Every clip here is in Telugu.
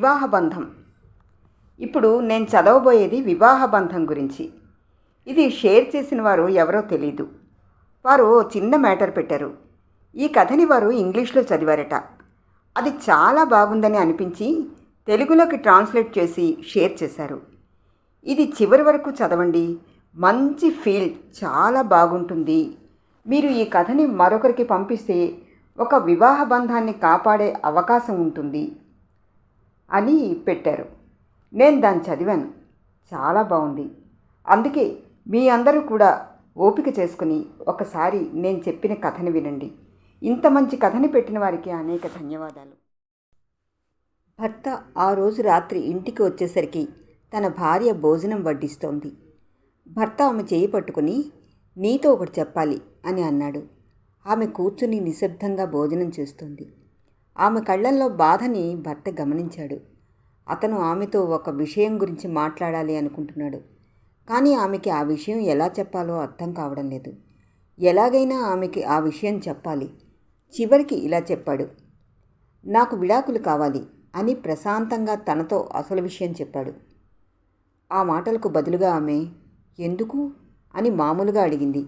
వివాహ బంధం ఇప్పుడు నేను చదవబోయేది వివాహ బంధం గురించి. ఇది షేర్ చేసిన వారు ఎవరో తెలీదు. వారు చిన్న మ్యాటర్ పెట్టారు. ఈ కథని వారు ఇంగ్లీష్లో చదివారట. అది చాలా బాగుందని అనిపించి తెలుగులోకి ట్రాన్స్లేట్ చేసి షేర్ చేశారు. ఇది చివరి వరకు చదవండి. మంచి ఫీల్ చాలా బాగుంటుంది. మీరు ఈ కథని మరొకరికి పంపిస్తే ఒక వివాహ బంధాన్ని కాపాడే అవకాశం ఉంటుంది. అని పెట్టారు. నేను దాన్ని చదివాను. చాలా బాగుంది. అందుకే మీ అందరూ కూడా ఓపిక చేసుకుని ఒకసారి నేను చెప్పిన కథని వినండి. ఇంత మంచి కథని పెట్టిన వారికి అనేక ధన్యవాదాలు. భర్త ఆ రోజు రాత్రి ఇంటికి వచ్చేసరికి తన భార్య భోజనం వడ్డిస్తోంది. భర్త ఆమె చేయి పట్టుకుని నీతో ఒకటి చెప్పాలి అని అన్నాడు. ఆమె కూర్చుని నిశ్శబ్దంగా భోజనం చేస్తుంది. ఆమె కళ్ళల్లో బాధని భర్త గమనించాడు. అతను ఆమెతో ఒక విషయం గురించి మాట్లాడాలి అనుకుంటున్నాడు. కానీ ఆమెకి ఆ విషయం ఎలా చెప్పాలో అర్థం కావడం లేదు. ఎలాగైనా ఆమెకి ఆ విషయం చెప్పాలి. చివరికి ఇలా చెప్పాడు. నాకు విడాకులు కావాలి అని ప్రశాంతంగా తనతో అసలు విషయం చెప్పాడు. ఆ మాటలకు బదులుగా ఆమె ఎందుకు? అని మామూలుగా అడిగింది.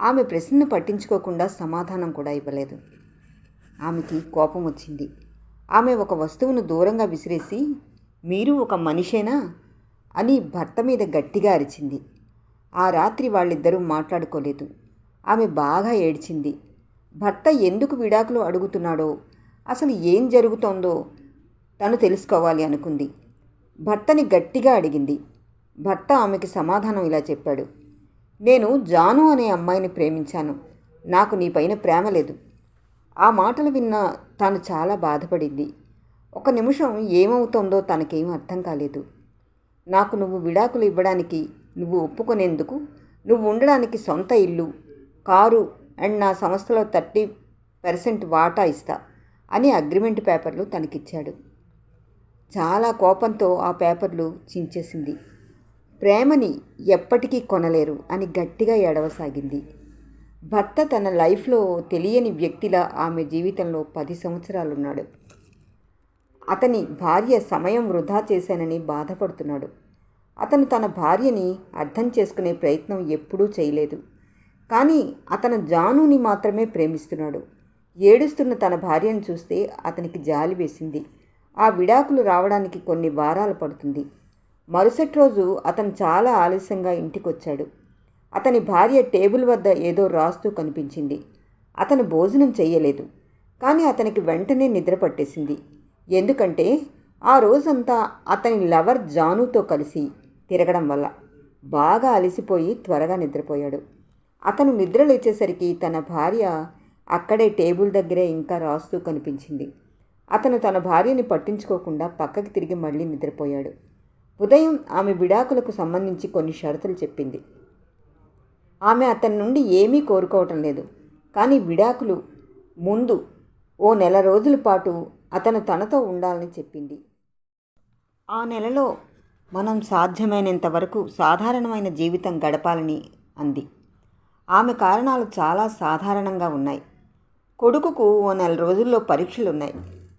ఆమె ప్రశ్నను పట్టించుకోకుండా సమాధానం కూడా ఇవ్వలేదు. ఆమెకి కోపం వచ్చింది. ఆమె ఒక వస్తువును దూరంగా విసిరేసి మీరు ఒక మనిషేనా? అని భర్త మీద గట్టిగా అరిచింది. ఆ రాత్రి వాళ్ళిద్దరూ మాట్లాడుకోలేదు. ఆమె బాగా ఏడ్చింది. భర్త ఎందుకు విడాకులు అడుగుతున్నాడో అసలు ఏం జరుగుతోందో తను తెలుసుకోవాలి అనుకుంది. భర్తని గట్టిగా అడిగింది. భర్త ఆమెకి సమాధానం ఇలా చెప్పాడు. నేను జాను అనే అమ్మాయిని ప్రేమించాను. నాకు నీపైన ప్రేమ లేదు. ఆ మాటలు విన్న తాను చాలా బాధపడింది. ఒక నిమిషం ఏమవుతోందో తనకేం అర్థం కాలేదు. నాకు నువ్వు విడాకులు ఇవ్వడానికి నువ్వు ఒప్పుకునేందుకు నువ్వు ఉండడానికి సొంత ఇల్లు కారు అండ్ నా సంస్థలో థర్టీ పర్సెంట్ వాటా ఇస్తా అని అగ్రిమెంట్ పేపర్లు తనకిచ్చాడు. చాలా కోపంతో ఆ పేపర్లు చించేసింది. ప్రేమని ఎప్పటికీ కొనలేరు అని గట్టిగా ఏడవసాగింది. భర్త తన లైఫ్లో తెలియని వ్యక్తిలా ఆమె జీవితంలో పది సంవత్సరాలున్నాడు. అతని భార్య సమయం వృధా చేశానని బాధపడుతున్నాడు. అతను తన భార్యని అర్థం చేసుకునే ప్రయత్నం ఎప్పుడూ చేయలేదు. కానీ అతను జానుని మాత్రమే ప్రేమిస్తున్నాడు. ఏడుస్తున్న తన భార్యను చూస్తే అతనికి జాలి వేసింది. ఆ విడాకులు రావడానికి కొన్ని వారాలు పడుతుంది. మరుసటి రోజు అతను చాలా ఆలస్యంగా ఇంటికొచ్చాడు. అతని భార్య టేబుల్ వద్ద ఏదో రాస్తూ కనిపించింది. అతను భోజనం చేయలేదు కానీ అతనికి వెంటనే నిద్ర పట్టేసింది. ఎందుకంటే ఆ రోజంతా అతని లవర్ జానుతో కలిసి తిరగడం వల్ల బాగా అలసిపోయి త్వరగా నిద్రపోయాడు. అతను నిద్ర లేచేసరికి తన భార్య అక్కడే టేబుల్ దగ్గరే ఇంకా రాస్తూ కనిపించింది. అతను తన భార్యని పట్టించుకోకుండా పక్కకి తిరిగి మళ్ళీ నిద్రపోయాడు. ఉదయం ఆమె విడాకులకు సంబంధించి కొన్ని షరతులు చెప్పింది. ఆమె అతని నుండి ఏమీ కోరుకోవటం లేదు. కానీ విడాకులు ముందు ఓ నెల రోజుల పాటు అతను తనతో ఉండాలని చెప్పింది. ఆ నెలలో మనం సాధ్యమైనంత వరకు సాధారణమైన జీవితం గడపాలని అంది. ఆమె కారణాలు చాలా సాధారణంగా ఉన్నాయి. కొడుకుకు ఓ నెల రోజుల్లో పరీక్షలు ఉన్నాయి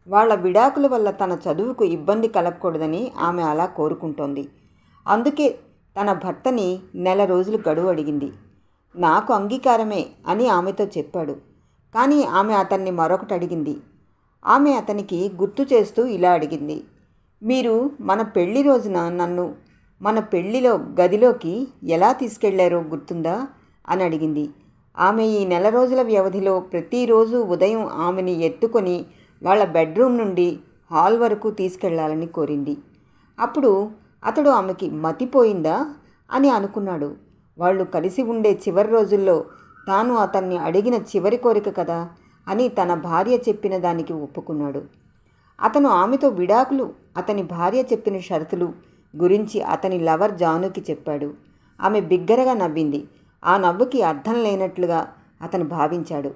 వాళ్ళ విడాకుల వల్ల తన చదువుకు ఇబ్బంది కలగకూడదని ఆమె అలా కోరుకుంటోంది. అందుకే తన భర్తని నెల రోజులు గడువు అడిగింది. నాకు అంగీకారమే అని ఆమెతో చెప్పాడు. కానీ ఆమె అతన్ని మరొకటి అడిగింది. ఆమె అతనికి గుర్తు చేస్తూ ఇలా అడిగింది. మీరు మన పెళ్ళి రోజున నన్ను మన పెళ్ళిలో గదిలోకి ఎలా తీసుకెళ్ళారో గుర్తుందా? అని అడిగింది. ఆమె ఈ నెల రోజుల వ్యవధిలో ప్రతిరోజు ఉదయం ఆమెని ఎత్తుకొని వాళ్ళ బెడ్రూమ్ నుండి హాల్ వరకు తీసుకెళ్ళాలని కోరింది. అప్పుడు అతడు ఆమెకి మతిపోయిందా? అని అనుకున్నాడు. వాళ్ళు కలిసి ఉండే చివరి రోజుల్లో తాను అతన్ని అడిగిన చివరి కోరిక కదా అని తన భార్య చెప్పిన దానికి ఒప్పుకున్నాడు. అతను ఆమెతో విడాకులు అతని భార్య చెప్పిన షరతులు గురించి అతని లవర్ జానుకి చెప్పాడు. ఆమె బిగ్గరగా నవ్వింది. ఆ నవ్వుకి అర్థం లేనట్లుగా అతను భావించాడు.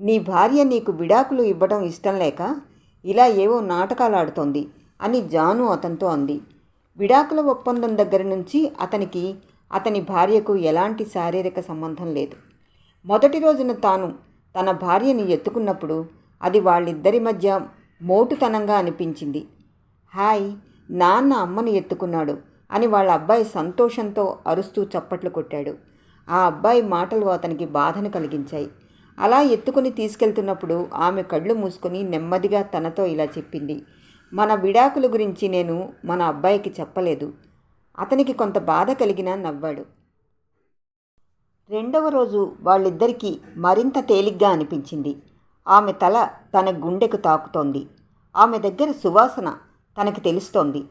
నీ భార్య నీకు విడాకులు ఇవ్వడం ఇష్టం లేక ఇలా ఏవో నాటకాలు ఆడుతోంది అని జాను అతనితో అంది. విడాకుల ఒప్పందం దగ్గర నుంచి అతనికి అతని భార్యకు ఎలాంటి శారీరక సంబంధం లేదు. మొదటి రోజున తాను తన భార్యని ఎత్తుకున్నప్పుడు అది వాళ్ళిద్దరి మధ్య మోటుతనంగా అనిపించింది. హాయ్ నాన్న అమ్మను ఎత్తుకున్నాడు అని వాళ్ళ అబ్బాయి సంతోషంతో అరుస్తూ చప్పట్లు కొట్టాడు. ఆ అబ్బాయి మాటలు అతనికి బాధను కలిగించాయి. అలా ఎత్తుకుని తీసుకెళ్తున్నప్పుడు ఆమె కళ్ళు మూసుకొని నెమ్మదిగా తనతో ఇలా చెప్పింది. మన విడాకుల గురించి నేను మన అబ్బాయికి చెప్పలేదు. అతనికి కొంత బాధ కలిగినా నవ్వాడు. రెండవ రోజు వాళ్ళిద్దరికీ మరింత తేలిగ్గా అనిపించింది. ఆమె తల తన గుండెకు తాకుతోంది. ఆమె దగ్గర సువాసన తనకి తెలుస్తోంది.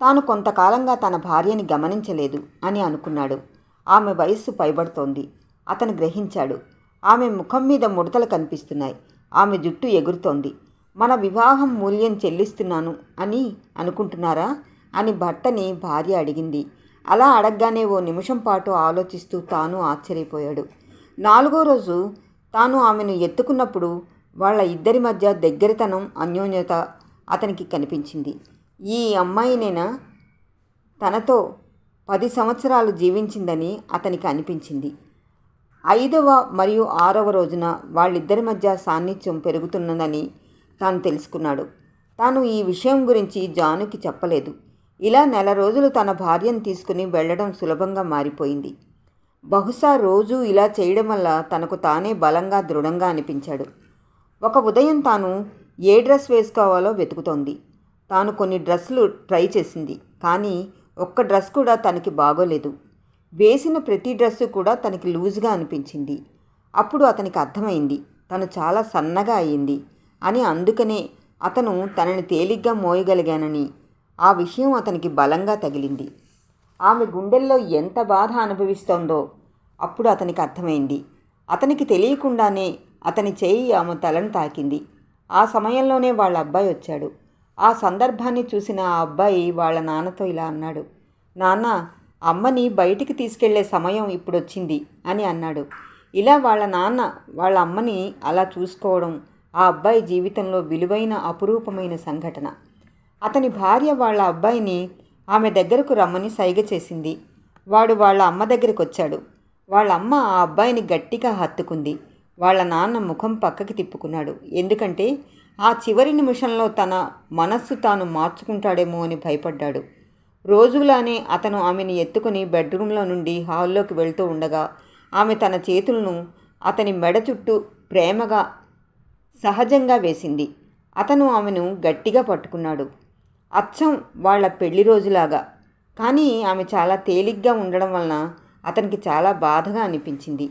తాను కొంతకాలంగా తన భార్యని గమనించలేదు అని అనుకున్నాడు. ఆమె వయస్సు పైబడుతోంది. అతను గ్రహించాడు. ఆమె ముఖం మీద ముడతలు కనిపిస్తున్నాయి. ఆమె జుట్టు ఎగురుతోంది. మన వివాహం మూల్యం చెల్లిస్తున్నాను అని అనుకుంటున్నారా? అని భర్తని భార్య అడిగింది. అలా అడగగానే ఓ నిమిషం పాటు ఆలోచిస్తూ తాను ఆశ్చర్యపోయాడు. నాలుగో రోజు తాను ఆమెను ఎత్తుకున్నప్పుడు వాళ్ళ ఇద్దరి మధ్య దగ్గరతనం అన్యోన్యత అతనికి కనిపించింది. ఈ అమ్మాయినేనా? తనతో పది సంవత్సరాలు జీవించిందని అతనికి అనిపించింది. ఐదవ మరియు ఆరవ రోజున వాళ్ళిద్దరి మధ్య సాన్నిధ్యం పెరుగుతున్నదని తాను తెలుసుకున్నాడు. తాను ఈ విషయం గురించి జానుకి చెప్పలేదు. ఇలా నెల రోజులు తన భార్యను తీసుకుని వెళ్ళడం సులభంగా మారిపోయింది. బహుశా రోజు ఇలా చేయడం వల్ల తనకు తానే బలంగా దృఢంగా అనిపించాడు. ఒక ఉదయం తాను ఏ డ్రెస్ వేసుకోవాలో వెతుకుతోంది. తాను కొన్ని డ్రెస్సులు ట్రై చేసింది కానీ ఒక్క డ్రెస్ కూడా తనకి బాగోలేదు. వేసిన ప్రతి డ్రెస్సు కూడా తనకి లూజ్గా అనిపించింది. అప్పుడు అతనికి అర్థమైంది తను చాలా సన్నగా అయింది అని అందుకనే అతను తనని తేలిగ్గా మోయగలిగానని ఆ విషయం అతనికి బలంగా తగిలింది. ఆమె గుండెల్లో ఎంత బాధ అనుభవిస్తోందో అప్పుడు అతనికి అర్థమైంది. అతనికి తెలియకుండానే అతని చేయి ఆమె తలను తాకింది. ఆ సమయంలోనే వాళ్ళ అబ్బాయి వచ్చాడు. ఆ సందర్భాన్ని చూసిన ఆ అబ్బాయి వాళ్ళ నాన్నతో ఇలా అన్నాడు. నాన్న అమ్మని బయటికి తీసుకెళ్ళే సమయం ఇప్పుడు వచ్చింది అని అన్నాడు. ఇలా వాళ్ళ నాన్న వాళ్ళ అమ్మని అలా చూసుకోవడం ఆ అబ్బాయి జీవితంలో విలువైన అపురూపమైన సంఘటన. అతని భార్య వాళ్ళ అబ్బాయిని ఆమె దగ్గరకు రమ్మని సైగ చేసింది. వాడు వాళ్ళ అమ్మ దగ్గరికి వచ్చాడు వాళ్ళ అమ్మ ఆ అబ్బాయిని గట్టిగా హత్తుకుంది. వాళ్ళ నాన్న ముఖం పక్కకి తిప్పుకున్నాడు. ఎందుకంటే ఆ చివరి నిమిషంలో తన మనస్సు తాను మార్చుకుంటాడేమో అని భయపడ్డాడు. రోజులానే అతను ఆమెను ఎత్తుకుని బెడ్రూమ్లో నుండి హాల్లోకి వెళ్తూ ఉండగా ఆమె తన చేతులను అతని మెడ చుట్టూ ప్రేమగా సహజంగా వేసింది. అతను ఆమెను గట్టిగా పట్టుకున్నాడు. అచ్చం వాళ్ళ పెళ్ళి రోజులాగా. కానీ ఆమె చాలా తేలిగ్గా ఉండడం వలన అతనికి చాలా బాధగా అనిపించింది.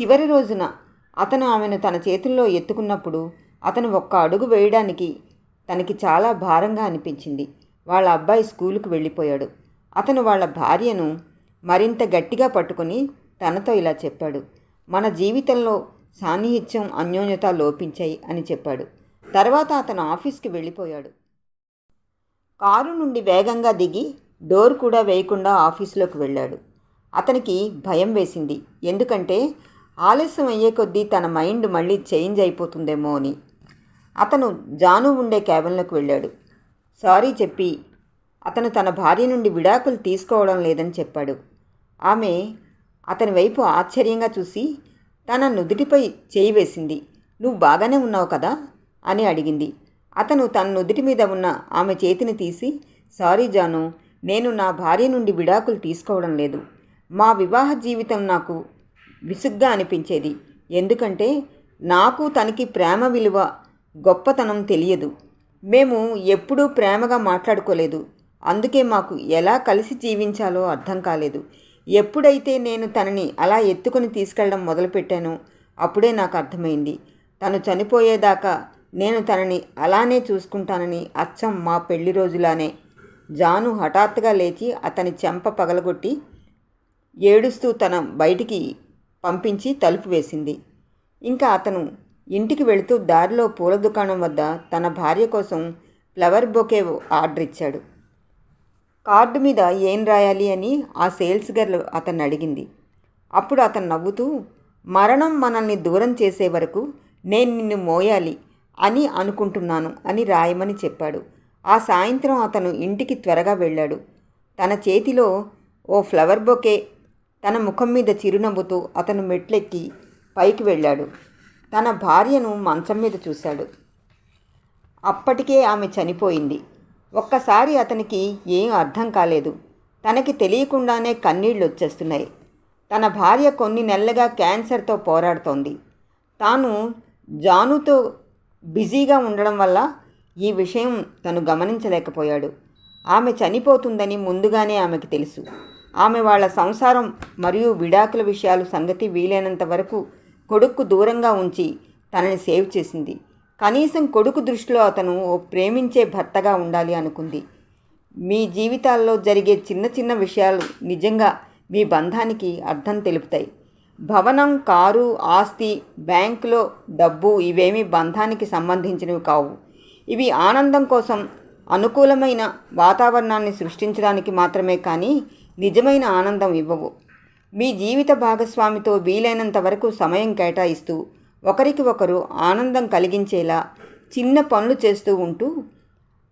చివరి రోజున అతను ఆమెను తన చేతుల్లో ఎత్తుకున్నప్పుడు అతను ఒక్క అడుగు వేయడానికి తనకి చాలా భారంగా అనిపించింది. వాళ్ళ అబ్బాయి స్కూలుకు వెళ్ళిపోయాడు. అతను వాళ్ళ భార్యను మరింత గట్టిగా పట్టుకుని తనతో ఇలా చెప్పాడు. మన జీవితంలో సాన్నిహిత్యం అన్యోన్యత లోపించాయి అని చెప్పాడు. తర్వాత అతను ఆఫీస్కి వెళ్ళిపోయాడు. కారు నుండి వేగంగా దిగి డోర్ కూడా వేయకుండా ఆఫీసులోకి వెళ్ళాడు. అతనికి భయం వేసింది. ఎందుకంటే ఆలస్యం అయ్యే కొద్దీ తన మైండ్ మళ్ళీ చేంజ్ అయిపోతుందేమో అని. అతను జాను ఉండే క్యాబిన్లోకి వెళ్ళాడు. సారీ చెప్పి అతను తన భార్య నుండి విడాకులు తీసుకోవడం లేదని చెప్పాడు. ఆమె అతని వైపు ఆశ్చర్యంగా చూసి తన నుదుటిపై చేయి వేసింది. నువ్వు బాగానే ఉన్నావు కదా? అని అడిగింది. అతను తన నుదుటి మీద ఉన్న ఆమె చేతిని తీసి సారీ జాను నేను నా భార్య నుండి విడాకులు తీసుకోవడం లేదు. మా వివాహ జీవితం నాకు విసుగ్గా అనిపించేది. ఎందుకంటే నాకు తనకి ప్రేమ విలువ గొప్పతనం తెలియదు. మేము ఎప్పుడూ ప్రేమగా మాట్లాడుకోలేదు. అందుకే మాకు ఎలా కలిసి జీవించాలో అర్థం కాలేదు. ఎప్పుడైతే నేను తనని అలా ఎత్తుకొని తీసుకెళ్ళడం మొదలుపెట్టానో అప్పుడే నాకు అర్థమైంది. తను చనిపోయేదాకా నేను తనని అలానే చూసుకుంటానని అచ్చం మా పెళ్ళి రోజులానే. జాను హఠాత్తుగా లేచి అతని చెంప పగలగొట్టి ఏడుస్తూ తన బయటికి పంపించి తలుపు వేసింది. ఇంకా అతను ఇంటికి వెళుతూ దారిలో పూల దుకాణం వద్ద తన భార్య కోసం ఫ్లవర్ బొకే ఆర్డర్ ఇచ్చాడు. కార్డు మీద ఏం రాయాలి అని ఆ సేల్స్ గర్ల్ అతన్ని అడిగింది. అప్పుడు అతను నవ్వుతూ మరణం మనల్ని దూరం చేసే వరకు నేను నిన్ను మోయాలి. అని అనుకుంటున్నాను అని రాయమని చెప్పాడు. ఆ సాయంత్రం అతను ఇంటికి త్వరగా వెళ్ళాడు. తన చేతిలో ఓ ఫ్లవర్ బొకే తన ముఖం మీద చిరునవ్వుతూ అతను మెట్లెక్కి పైకి వెళ్ళాడు. తన భార్యను మంచం మీద చూశాడు. అప్పటికే ఆమె చనిపోయింది. ఒక్కసారి అతనికి ఏం అర్థం కాలేదు. తనకి తెలియకుండానే కన్నీళ్ళు వచ్చేస్తున్నాయి తన భార్య కొన్ని నెలలుగా క్యాన్సర్తో పోరాడుతోంది. తాను జానుతో బిజీగా ఉండడం వల్ల ఈ విషయం తను గమనించలేకపోయాడు. ఆమె చనిపోతుందని ముందుగానే ఆమెకు తెలుసు. ఆమె వాళ్ళ సంసారం మరియు విడాకుల విషయాలు సంగతి వీలైనంత వరకు కొడుక్కు దూరంగా ఉంచి తనని సేవ్ చేసింది. కనీసం కొడుకు దృష్టిలో అతను ఓ ప్రేమించే భర్తగా ఉండాలి అనుకుంది. మీ జీవితాల్లో జరిగే చిన్న చిన్న విషయాలు నిజంగా మీ బంధానికి అర్థం తెలుపుతాయి. భవనం కారు ఆస్తి బ్యాంకులో డబ్బు ఇవేమీ బంధానికి సంబంధించినవి కావు. ఇవి ఆనందం కోసం అనుకూలమైన వాతావరణాన్ని సృష్టించడానికి మాత్రమే కానీ నిజమైన ఆనందం ఇవ్వవు. మీ జీవిత భాగస్వామితో వీలైనంత వరకు సమయం కేటాయిస్తూ ఒకరికి ఒకరు ఆనందం కలిగించేలా చిన్న పనులు చేస్తూ ఉంటూ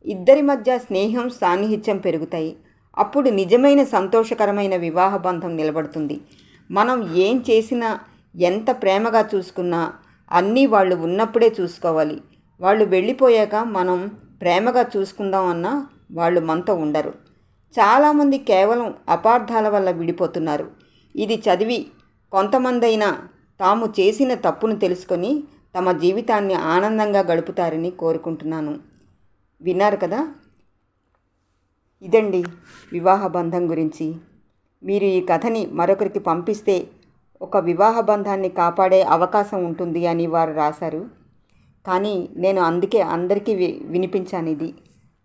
ఇద్దరి మధ్య స్నేహం సాన్నిహిత్యం పెరుగుతాయి. అప్పుడు నిజమైన సంతోషకరమైన వివాహ బంధం నిలబడుతుంది. మనం ఏం చేసినా ఎంత ప్రేమగా చూసుకున్నా అన్నీ వాళ్ళు ఉన్నప్పుడే చూసుకోవాలి. వాళ్ళు వెళ్ళిపోయాక మనం ప్రేమగా చూసుకుందాం అన్నా వాళ్ళు మనతో ఉండరు. చాలామంది కేవలం అపార్థాల వల్ల విడిపోతున్నారు. ఇది చదివి కొంతమందైనా తాము చేసిన తప్పును తెలుసుకొని తమ జీవితాన్ని ఆనందంగా గడుపుతారని కోరుకుంటున్నాను. విన్నారు కదా? ఇదండి వివాహ బంధం గురించి. మీరు ఈ కథని మరొకరికి పంపిస్తే ఒక వివాహ బంధాన్ని కాపాడే అవకాశం ఉంటుంది అని వారు రాశారు. కానీ నేను అందుకే అందరికీ వి వినిపించాను ఇది.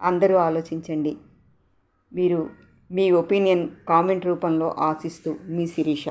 అందరూ ఆలోచించండి. మీరు మీ ఒపీనియన్ కామెంట్ రూపంలో ఆశిస్తూ మీ శిరీష.